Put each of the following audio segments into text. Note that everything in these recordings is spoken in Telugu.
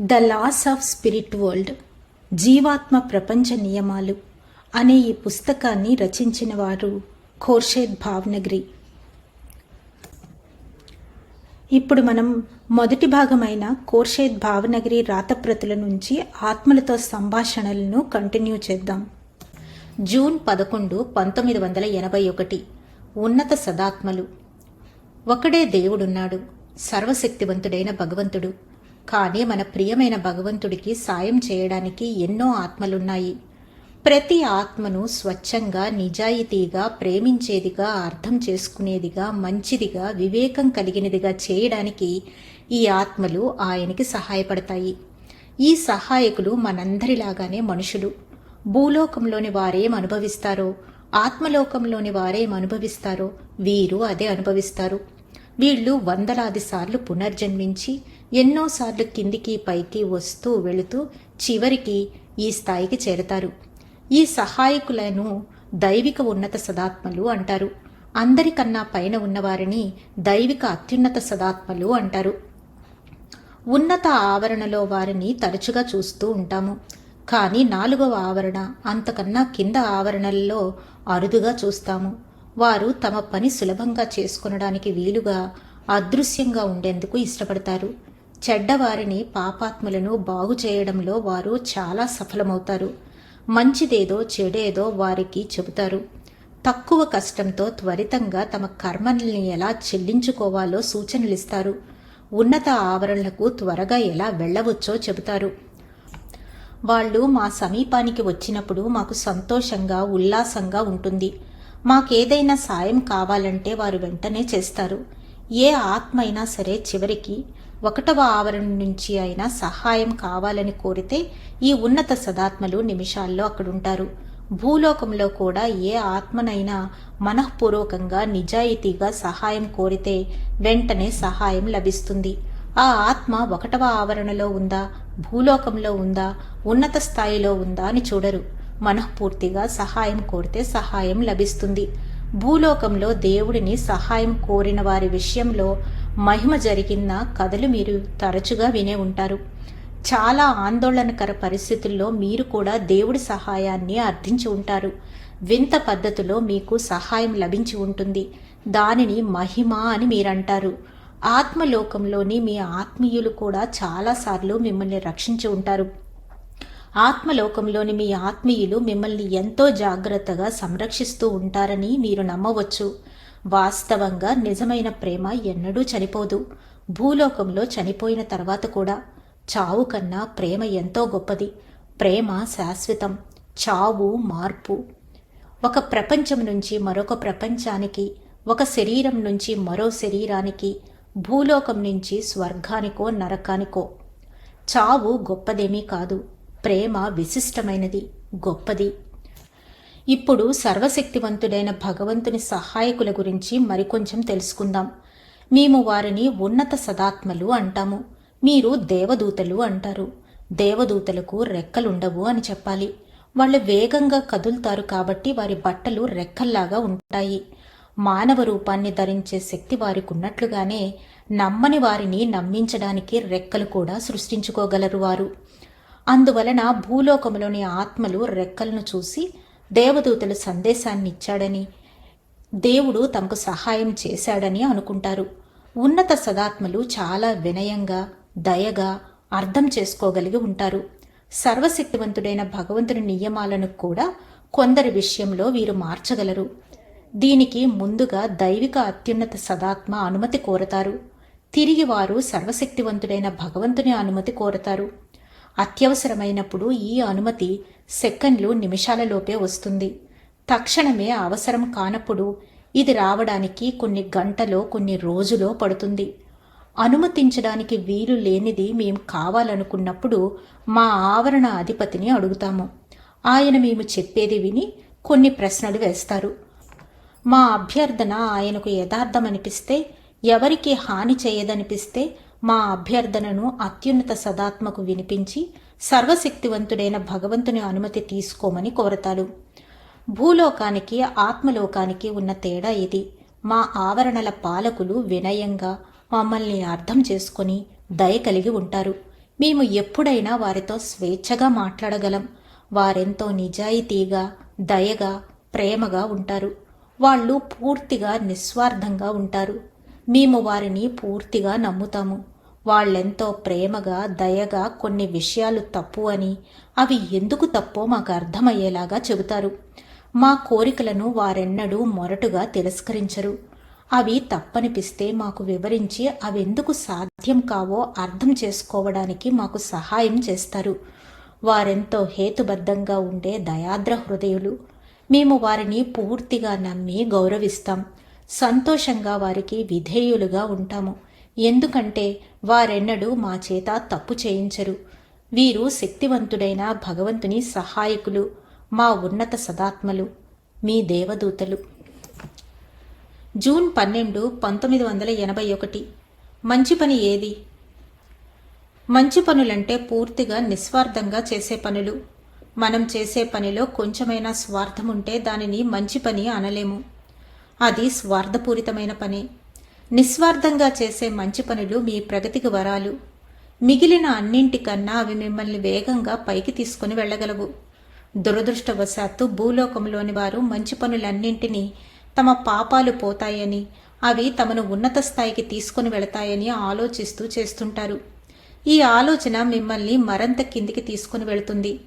The loss of spirit world జీవాత్మ ప్రపంచ నియమాలు అనే ఈ పుస్తకాన్ని రచించిన వారు ఖోర్షేద్ భావ్నగరి. ఇప్పుడు మనం మొదటి భాగమైన కోర్షేద్ భావనగరి రాతప్రతుల నుంచి ఆత్మలతో సంభాషణలను కంటిన్యూ చేద్దాం. జూన్ పదకొండు పంతొమ్మిది వందల ఎనభై ఒకటి ఉన్నత సదాత్మలు. ఒకడే దేవుడున్నాడు సర్వశక్తివంతుడైన భగవంతుడు. కానీ మన ప్రియమైన భగవంతుడికి సాయం చేయడానికి ఎన్నో ఆత్మలున్నాయి. ప్రతి ఆత్మను స్వచ్ఛంగా నిజాయితీగా ప్రేమించేదిగా అర్థం చేసుకునేదిగా మంచిదిగా వివేకం కలిగినదిగా చేయడానికి ఈ ఆత్మలు ఆయనకి సహాయపడతాయి. ఈ సహాయకులు మనందరిలాగానే మనుషులు. భూలోకంలోని వారేం అనుభవిస్తారో ఆత్మలోకంలోని వారేం అనుభవిస్తారో వీరు అదే అనుభవిస్తారు. వీళ్ళు వందలాది సార్లు పునర్జన్మించి ఎన్నోసార్లు కిందికి పైకి వస్తూ వెళుతూ చివరికి ఈ స్థాయికి చేరతారు. ఈ సహాయకులను దైవిక ఉన్నత సదాత్మలు అంటారు. అందరికన్నా పైన ఉన్నవారిని దైవిక అత్యున్నత సదాత్మలు అంటారు. ఉన్నత ఆవరణలో వారిని తరచుగా చూస్తూ ఉంటాము. కానీ నాలుగవ ఆవరణ అంతకన్నా కింద ఆవరణల్లో అరుదుగా చూస్తాము. వారు తమ పని సులభంగా చేసుకొనడానికి వీలుగా అదృశ్యంగా ఉండేందుకు ఇష్టపడతారు. చెడ్డవారిని పాపాత్ములను బాగు చేయడంలో వారు చాలా సఫలమవుతారు. మంచిదేదో చెడేదో వారికి చెబుతారు. తక్కువ కష్టంతో త్వరితంగా తమ కర్మల్ని ఎలా చెల్లించుకోవాలో సూచనలిస్తారు. ఉన్నత ఆవరణలకు త్వరగా ఎలా వెళ్ళవచ్చో చెబుతారు. వాళ్ళు మా సమీపానికి వచ్చినప్పుడు మాకు సంతోషంగా ఉల్లాసంగా ఉంటుంది. మాకేదైనా సాయం కావాలంటే వారు వెంటనే చేస్తారు. ఏ ఆత్మ అయినా సరే చివరికి ఒకటవ ఆవరణ నుంచి అయినా సహాయం కావాలని కోరితే ఈ ఉన్నత సదాత్మలు నిమిషాల్లో అక్కడుంటారు. భూలోకంలో కూడా ఏ ఆత్మనైనా మనఃపూర్వకంగా నిజాయితీగా సహాయం కోరితే వెంటనే సహాయం లభిస్తుంది. ఆ ఆత్మ ఒకటవ ఆవరణలో ఉందా భూలోకంలో ఉందా ఉన్నత స్థాయిలో ఉందా అని చూడరు. మనఃపూర్తిగా సహాయం కోరితే సహాయం లభిస్తుంది. భూలోకంలో దేవుడిని సహాయం కోరిన వారి విషయంలో మహిమ జరిగిన కథలు మీరు తరచుగా వినే ఉంటారు. చాలా ఆందోళనకర పరిస్థితుల్లో మీరు కూడా దేవుడి సహాయాన్ని అర్థించి ఉంటారు. వింత పద్ధతిలో మీకు సహాయం లభించి ఉంటుంది. దానిని మహిమ అని మీరంటారు. ఆత్మలోకంలోని మీ ఆత్మీయులు కూడా చాలాసార్లు మిమ్మల్ని రక్షించి ఉంటారు. ఆత్మలోకంలోని మీ ఆత్మీయులు మిమ్మల్ని ఎంతో జాగ్రత్తగా సంరక్షిస్తూ ఉంటారని మీరు నమ్మవచ్చు. వాస్తవంగా నిజమైన ప్రేమ ఎన్నడూ చనిపోదు. భూలోకంలో చనిపోయిన తర్వాత కూడా చావు కన్నా ప్రేమ ఎంతో గొప్పది. ప్రేమ శాశ్వతం చావు మార్పు. ఒక ప్రపంచం నుంచి మరొక ప్రపంచానికి ఒక శరీరం నుంచి మరో శరీరానికి భూలోకం నుంచి స్వర్గానికో నరకానికో. చావు గొప్పదేమీ కాదు. ప్రేమ విశిష్టమైనది గొప్పది. ఇప్పుడు సర్వశక్తివంతుడైన భగవంతుని సహాయకుల గురించి మరికొంచెం తెలుసుకుందాం. మేము వారిని ఉన్నత సదాత్మలు అంటాము. మీరు దేవదూతలు అంటారు. దేవదూతలకు రెక్కలుండవు అని చెప్పాలి. వాళ్ళు వేగంగా కదులుతారు కాబట్టి వారి బట్టలు రెక్కల్లాగా ఉంటాయి. మానవ రూపాన్ని ధరించే శక్తి వారికి ఉన్నట్లుగానే నమ్మని వారిని నమ్మించడానికి రెక్కలు కూడా సృష్టించుకోగలరు వారు. అందువలన భూలోకంలోని ఆత్మలు రెక్కలను చూసి దేవదూతలు సందేశాన్ని ఇచ్చాడని దేవుడు తమకు సహాయం చేశాడని అనుకుంటారు. ఉన్నత సదాత్మలు చాలా వినయంగా దయగా అర్థం చేసుకోగలిగి ఉంటారు. సర్వశక్తివంతుడైన భగవంతుని నియమాలను కూడా కొందరి విషయంలో వీరు మార్చగలరు. దీనికి ముందుగా దైవిక అత్యున్నత సదాత్మ అనుమతి కోరతారు. తిరిగి వారు సర్వశక్తివంతుడైన భగవంతుని అనుమతి కోరతారు. అత్యవసరమైనప్పుడు ఈ అనుమతి సెకండ్లు నిమిషాలలోపే వస్తుంది. తక్షణమే అవసరం కానప్పుడు ఇది రావడానికి కొన్ని గంటలో కొన్ని రోజులో పడుతుంది. అనుమతించడానికి వీలు లేనిది మేము కావాలనుకున్నప్పుడు మా ఆవరణ అధిపతిని అడుగుతాము. ఆయన మేము చెప్పేది విని కొన్ని ప్రశ్నలు వేస్తారు. మా అభ్యర్థన ఆయనకు యథార్థమనిపిస్తే ఎవరికి హాని చేయదనిపిస్తే మా అభ్యర్థనను అత్యున్నత సదాత్మకు వినిపించి సర్వశక్తివంతుడైన భగవంతుని అనుమతి తీసుకోమని కోరతాడు భూలోకానికి ఆత్మలోకానికి ఉన్న తేడా ఇది మా ఆవరణల పాలకులు వినయంగా మమ్మల్ని అర్థం చేసుకొని దయ కలిగి ఉంటారు. మేము ఎప్పుడైనా వారితో స్వేచ్ఛగా మాట్లాడగలం. వారెంతో నిజాయితీగా దయగా ప్రేమగా ఉంటారు. వాళ్ళు పూర్తిగా నిస్వార్థంగా ఉంటారు. మేము వారిని పూర్తిగా నమ్ముతాము. వాళ్ళెంతో ప్రేమగా దయగా కొన్ని విషయాలు తప్పు అని. అవి ఎందుకు తప్పో మాకు అర్థమయ్యేలాగా చెబుతారు. మా కోరికలను వారెన్నడూ మొరటుగా తిరస్కరించరు. అవి తప్పనిపిస్తే మాకు వివరించి అవెందుకు సాధ్యం కావో అర్థం చేసుకోవడానికి మాకు సహాయం చేస్తారు. వారెంతో హేతుబద్ధంగా ఉండే దయాద్ర హృదయులు మేము వారిని పూర్తిగా నమ్మి గౌరవిస్తాం. సంతోషంగా వారికి విధేయులుగా ఉంటాము. ఎందుకంటే వారెన్నడూ మా చేత తప్పు చేయించరు. వీరు శక్తివంతుడైన భగవంతుని సహాయకులు మా ఉన్నత సదాత్మలు మీ దేవదూతలు. జూన్ పన్నెండు పంతొమ్మిది వందల ఎనభై ఒకటి. మంచి పని ఏది? మంచి పనులంటే పూర్తిగా నిస్వార్థంగా చేసే పనులు. మనం చేసే పనిలో కొంచెమైనా స్వార్థం ఉంటే దానిని మంచి పని అనలేము. అది స్వార్థపూరితమైన పని. నిస్వార్థంగా చేసే మంచి పనులు మీ ప్రగతికి వరాలు. మిగిలిన అన్నింటికన్నా అవి మిమ్మల్ని వేగంగా పైకి తీసుకుని వెళ్ళగలవు. దురదృష్టవశాత్తు భూలోకంలోని వారు మంచి పనులన్నింటినీ తమ పాపాలు పోతాయని అవి తమను ఉన్నత స్థాయికి తీసుకుని వెళతాయని ఆలోచిస్తూ చేస్తుంటారు. ఈ ఆలోచన మిమ్మల్ని మరంత కిందికి తీసుకుని వెళుతుంది.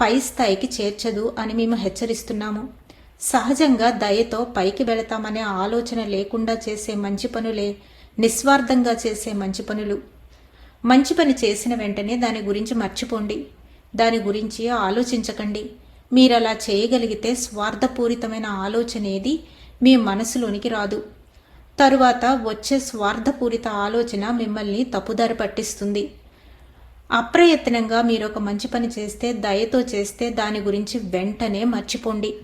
పై స్థాయికి చేర్చదు అని మేము హెచ్చరిస్తున్నాము. సహజంగా దయతో పైకి వెళతామనే ఆలోచన లేకుండా చేసే మంచి పనులే నిస్వార్థంగా చేసే మంచి పనులు. మంచి పని చేసిన వెంటనే దాని గురించి మర్చిపోండి. దాని గురించి ఆలోచించకండి. మీరలా చేయగలిగితే స్వార్థపూరితమైన ఆలోచన ఏది మీ మనసులోనికి రాదు. తరువాత వచ్చే స్వార్థపూరిత ఆలోచన మిమ్మల్ని తప్పుదారి పట్టిస్తుంది. అప్రయత్నంగా మీరు ఒక మంచి పని చేస్తే దయతో చేస్తే దాని గురించి వెంటనే మర్చిపోండి.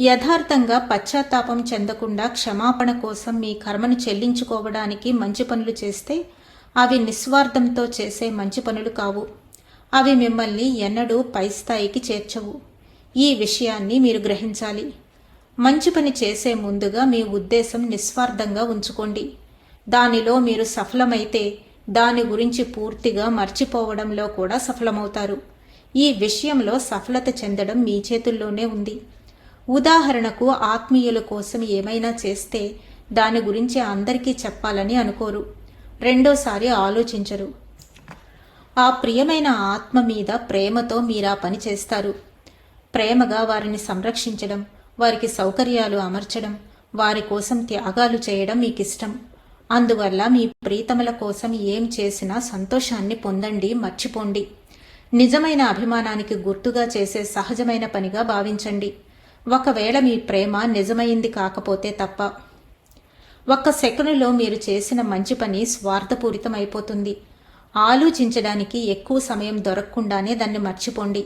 యథార్థంగా పశ్చాత్తాపం చెందకుండా క్షమాపణ కోసం మీ కర్మను చెల్లించుకోవడానికి మంచి పనులు చేస్తే అవి నిస్వార్థంతో చేసే మంచి పనులు కావు. అవి మిమ్మల్ని ఎన్నడూ పై స్థాయికి చేర్చవు. ఈ విషయాన్ని మీరు గ్రహించాలి. మంచి పని చేసే ముందుగా మీ ఉద్దేశం నిస్వార్థంగా ఉంచుకోండి. దానిలో మీరు సఫలమైతే దాని గురించి పూర్తిగా మర్చిపోవడంలో కూడా సఫలమవుతారు. ఈ విషయంలో సఫలత చెందడం మీ చేతుల్లోనే ఉంది. ఉదాహరణకు ఆత్మీయుల కోసం ఏమైనా చేస్తే దాని గురించి అందరికీ చెప్పాలని అనుకోరు. రెండోసారి ఆలోచించరు. ఆ ప్రియమైన ఆత్మ మీద ప్రేమతో మీరా పని చేస్తారు. ప్రేమగా వారిని సంరక్షించడం వారికి సౌకర్యాలు అమర్చడం వారి కోసం త్యాగాలు చేయడం మీకు ఇష్టం అందువల్ల మీ ప్రీతముల కోసం ఏం చేసినా సంతోషాన్ని పొందండి మర్చిపోండి. నిజమైన అభిమానానికి గుర్తుగా చేసే సహజమైన పనిగా భావించండి. ఒకవేళ మీ ప్రేమ నిజమైంది కాకపోతే తప్ప. ఒక్క సెకనులో మీరు చేసిన మంచి పని స్వార్థపూరితమైపోతుంది. ఆలోచించడానికి ఎక్కువ సమయం దొరకకుండానే దాన్ని మర్చిపోండి.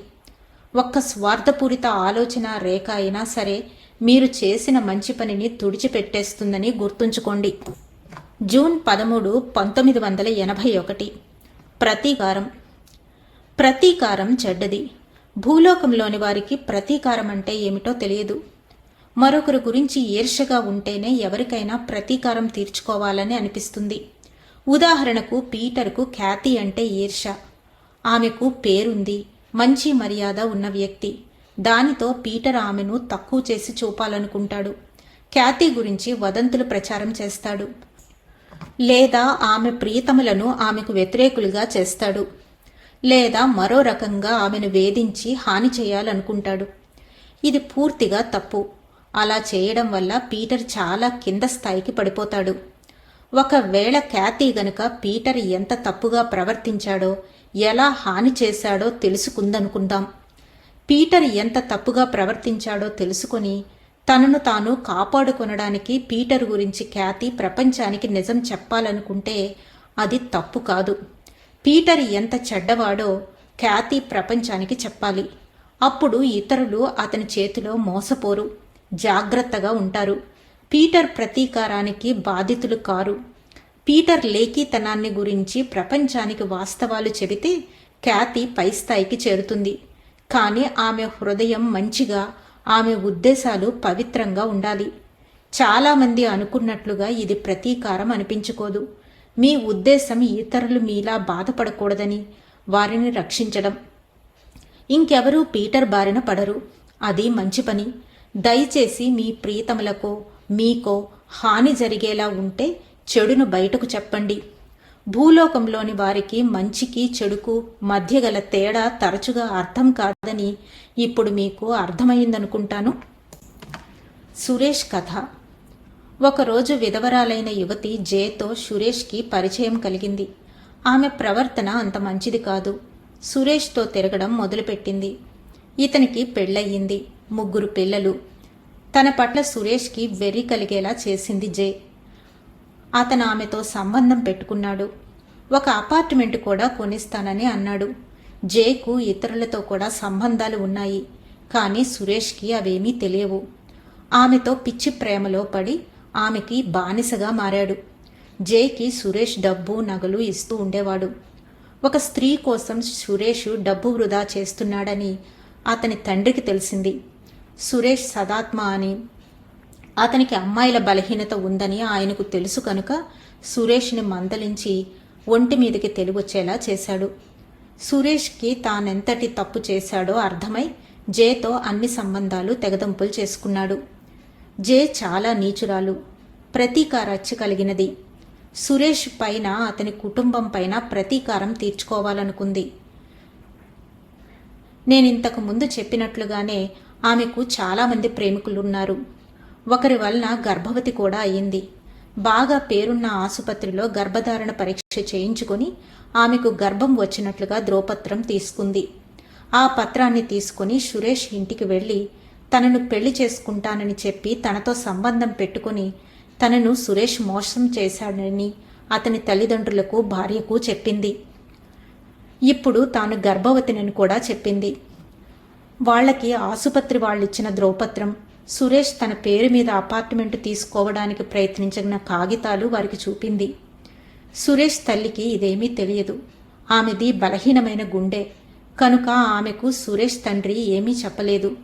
ఒక్క స్వార్థపూరిత ఆలోచన రేఖ అయినా సరే మీరు చేసిన మంచి పనిని తుడిచిపెట్టేస్తుందని గుర్తుంచుకోండి. జూన్ పదమూడు పంతొమ్మిది వందల ఎనభై ఒకటి. ప్రతీకారం. ప్రతీకారం చెడ్డది. భూలోకంలోని వారికి ప్రతీకారం అంటే ఏమిటో తెలియదు. మరొకరి గురించి ఈర్షగా ఉంటేనే ఎవరికైనా ప్రతీకారం తీర్చుకోవాలని అనిపిస్తుంది. ఉదాహరణకు పీటర్కు ఖ్యాతి అంటే ఈర్ష ఆమెకు పేరుంది మంచి మర్యాద ఉన్న వ్యక్తి. దానితో పీటర్ ఆమెను తక్కువ చేసి చూపాలనుకుంటాడు. ఖ్యాతి గురించి వదంతులు ప్రచారం చేస్తాడు. లేదా ఆమె ప్రీతములను ఆమెకు వ్యతిరేకులుగా చేస్తాడు. లేదా మరో రకంగా ఆమెను వేధించి హాని చేయాలనుకుంటాడు. ఇది పూర్తిగా తప్పు. అలా చేయడం వల్ల పీటర్ చాలా కింద స్థాయికి పడిపోతాడు. ఒకవేళ ఖ్యాతి గనుక పీటర్ ఎంత తప్పుగా ప్రవర్తించాడో ఎలా హాని చేశాడో తెలుసుకుందనుకుందాం. పీటర్ ఎంత తప్పుగా ప్రవర్తించాడో తెలుసుకొని తనను తాను కాపాడుకొనడానికి పీటర్ గురించి ఖ్యాతి ప్రపంచానికి నిజం చెప్పాలనుకుంటే అది తప్పు కాదు. పీటర్ ఎంత చెడ్డవాడో ఖ్యాతి ప్రపంచానికి చెప్పాలి. అప్పుడు ఇతరులు అతని చేతిలో మోసపోరు జాగ్రత్తగా ఉంటారు. పీటర్ ప్రతీకారానికి బాధితులు కారు. పీటర్ లేఖీతనాన్ని గురించి ప్రపంచానికి వాస్తవాలు చెబితే ఖ్యాతి పై స్థాయికి చేరుతుంది. కానీ ఆమె హృదయం మంచిగా ఆమె ఉద్దేశాలు పవిత్రంగా ఉండాలి. చాలామంది అనుకున్నట్లుగా ఇది ప్రతీకారం అనిపించుకోదు. మీ ఉద్దేశం ఇతరులు మీలా బాధపడకూడదని వారిని రక్షించడం. ఇంకెవరూ పీటర్ బారిన పడరు. అది మంచి పని. దయచేసి మీ ప్రీతములకు మీకో హాని జరిగేలా ఉంటే చెడును బయటకు చెప్పండి. భూలోకంలోని వారికి మంచికి చెడుకు మధ్య గల తేడా తరచుగా అర్థం కాదని ఇప్పుడు మీకు అర్థమైందనుకుంటాను. సురేష్ కథ. ఒకరోజు విధవరాలైన యువతి జేతో సురేష్కి పరిచయం కలిగింది. ఆమె ప్రవర్తన అంత మంచిది కాదు. సురేష్తో తిరగడం మొదలుపెట్టింది. ఇతనికి పెళ్ళయింది ముగ్గురు పిల్లలు. తన పట్ల సురేష్కి వెర్రి కలిగేలా చేసింది జే. అతను ఆమెతో సంబంధం పెట్టుకున్నాడు. ఒక అపార్ట్మెంట్ కూడా కొనిస్తానని అన్నాడు. జేకు ఇతరులతో కూడా సంబంధాలు ఉన్నాయి. కానీ సురేష్కి అవేమీ తెలియవు. ఆమెతో పిచ్చి ప్రేమలో పడి ఆమెకి బానిసగా మారాడు. జేకి సురేష్ డబ్బు నగలు ఇస్తూ ఉండేవాడు. ఒక స్త్రీ కోసం సురేష్ డబ్బు వృధా చేస్తున్నాడని అతని తండ్రికి తెలిసింది. సురేష్ సదాత్మ అని. అతనికి అమ్మాయిల బలహీనత ఉందని ఆయనకు తెలుసు కనుక సురేష్ని మందలించి ఒంటి మీదకి తెలివొచ్చేలా చేశాడు. సురేష్కి తానెంతటి తప్పు చేశాడో అర్థమై జేతో అన్ని సంబంధాలు తెగదంపులు చేసుకున్నాడు. జే చాలా నీచురాలు ప్రతీకారచ్చ కలిగినది. సురేష్ పైన అతని కుటుంబం పైన ప్రతీకారం తీర్చుకోవాలనుకుంది. నేనింతకు ముందు చెప్పినట్లుగానే ఆమెకు చాలామంది ప్రేమికులున్నారు. ఒకరి వలన గర్భవతి కూడా అయింది బాగా పేరున్న ఆసుపత్రిలో గర్భధారణ పరీక్ష చేయించుకొని ఆమెకు గర్భం వచ్చినట్లుగా ద్రోపత్రం తీసుకుంది. ఆ పత్రాన్ని తీసుకుని సురేష్ ఇంటికి వెళ్ళి తనను పెళ్ళి చేసుకుంటానని చెప్పి తనతో సంబంధం పెట్టుకుని తనను సురేష్ మోసం చేశాడని అతని తల్లిదండ్రులకు భార్యకు చెప్పింది. ఇప్పుడు తాను గర్భవతినని కూడా చెప్పింది. వాళ్ళకి ఆసుపత్రి వాళ్ళిచ్చిన ద్రౌపత్రం సురేష్ తన పేరు మీద అపార్ట్మెంట్ తీసుకోవడానికి ప్రయత్నించిన కాగితాలు వారికి చూపింది. సురేష్ తల్లికి ఇదేమీ తెలియదు. ఆమెది బలహీనమైన గుండె. కనుక ఆమెకు సురేష్ తండ్రి ఏమీ చెప్పలేదు.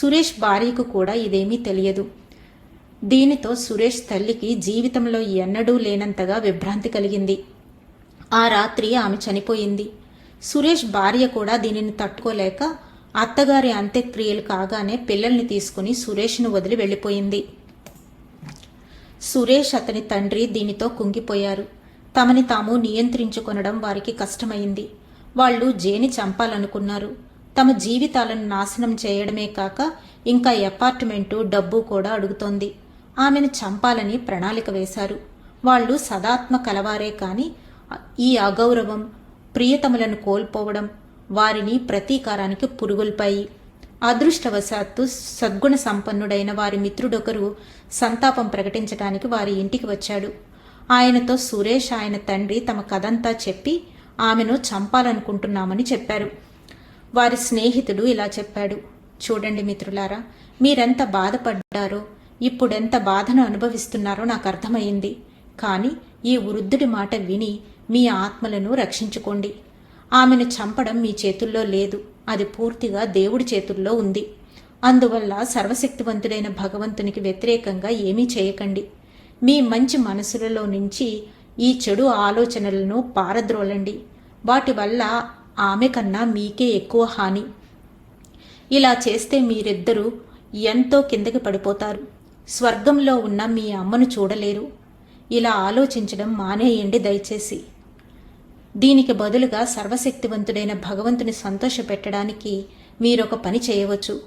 సురేష్ భార్యకు కూడా ఇదేమీ తెలియదు. దీనితో సురేష్ తల్లికి జీవితంలో ఎన్నడూ లేనంతగా విభ్రాంతి కలిగింది. ఆ రాత్రి ఆమె చనిపోయింది. సురేష్ భార్య కూడా దీనిని తట్టుకోలేక అత్తగారి అంత్యక్రియలు కాగానే పిల్లల్ని తీసుకుని సురేష్ను వదిలి వెళ్ళిపోయింది. సురేష్ అతని తండ్రి దీనితో కుంగిపోయారు. తమని తాము నియంత్రించుకొనడం వారికి కష్టమైంది. వాళ్ళు జేని చంపాలనుకున్నారు. తమ జీవితాలను నాశనం చేయడమే కాక ఇంకా అపార్ట్మెంటు డబ్బు కూడా అడుగుతోంది. ఆమెను చంపాలని ప్రణాళిక వేశారు. వాళ్ళు సదాత్మ కలవారే కాని ఈ అగౌరవం ప్రియతములను కోల్పోవడం వారిని ప్రతీకారానికి పురుగుల్పాయి. అదృష్టవశాత్తు సద్గుణ సంపన్నుడైన వారి మిత్రుడొకరు సంతాపం ప్రకటించడానికి వారి ఇంటికి వచ్చాడు. ఆయనతో సురేష్ ఆయన తండ్రి తమ కథంతా చెప్పి ఆమెను చంపాలనుకుంటున్నామని చెప్పారు. వారి స్నేహితుడు ఇలా చెప్పాడు. చూడండి మిత్రులారా మీరెంత బాధపడ్డారో ఇప్పుడెంత బాధను అనుభవిస్తున్నారో నాకు అర్థమైంది కానీ ఈ వృద్ధుడి మాట విని మీ ఆత్మలను రక్షించుకోండి. ఆమెను చంపడం మీ చేతుల్లో లేదు. అది పూర్తిగా దేవుడి చేతుల్లో ఉంది. అందువల్ల సర్వశక్తివంతుడైన భగవంతునికి వ్యతిరేకంగా ఏమీ చేయకండి. మీ మంచి మనసులలో నుంచి ఈ చెడు ఆలోచనలను పారద్రోలండి. వాటి వల్ల ఆమె కన్నా మీకే ఎక్కువ హాని. ఇలా చేస్తే మీరిద్దరూ ఎంతో కిందకి పడిపోతారు. స్వర్గంలో ఉన్న మీ అమ్మను చూడలేరు. ఇలా ఆలోచించడం మానేయండి దయచేసి. దీనికి బదులుగా సర్వశక్తివంతుడైన భగవంతుని సంతోషపెట్టడానికి మీరొక పని చేయవచ్చు.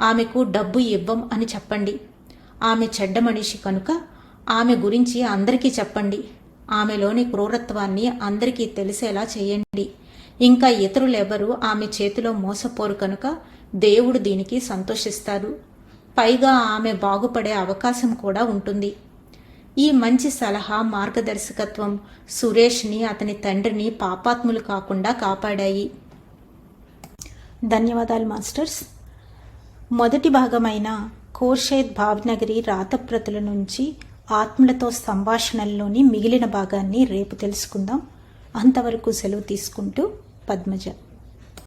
ఆమెకు డబ్బు ఇవ్వం అని చెప్పండి. ఆమె చెడ్డ మనిషి కనుక ఆమె గురించి అందరికీ చెప్పండి. ఆమెలోని క్రూరత్వాన్ని అందరికీ తెలిసేలా చేయండి. ఇంకా ఇతరులెవరూ ఆమె చేతిలో మోసపోరు కనుక దేవుడు దీనికి సంతోషిస్తారు. పైగా ఆమె బాగుపడే అవకాశం కూడా ఉంటుంది. ఈ మంచి సలహా మార్గదర్శకత్వం సురేష్ని అతని తండ్రిని పాపాత్ములు కాకుండా కాపాడాయి. ధన్యవాదాలు మాస్టర్స్. మొదటి భాగమైన కోర్షేద్ భావ్నగరి రాతప్రతుల నుంచి ఆత్మలతో సంభాషణల్లోని మిగిలిన భాగాన్ని రేపు తెలుసుకుందాం. అంతవరకు సెలవు తీసుకుంటూ పద్మజ.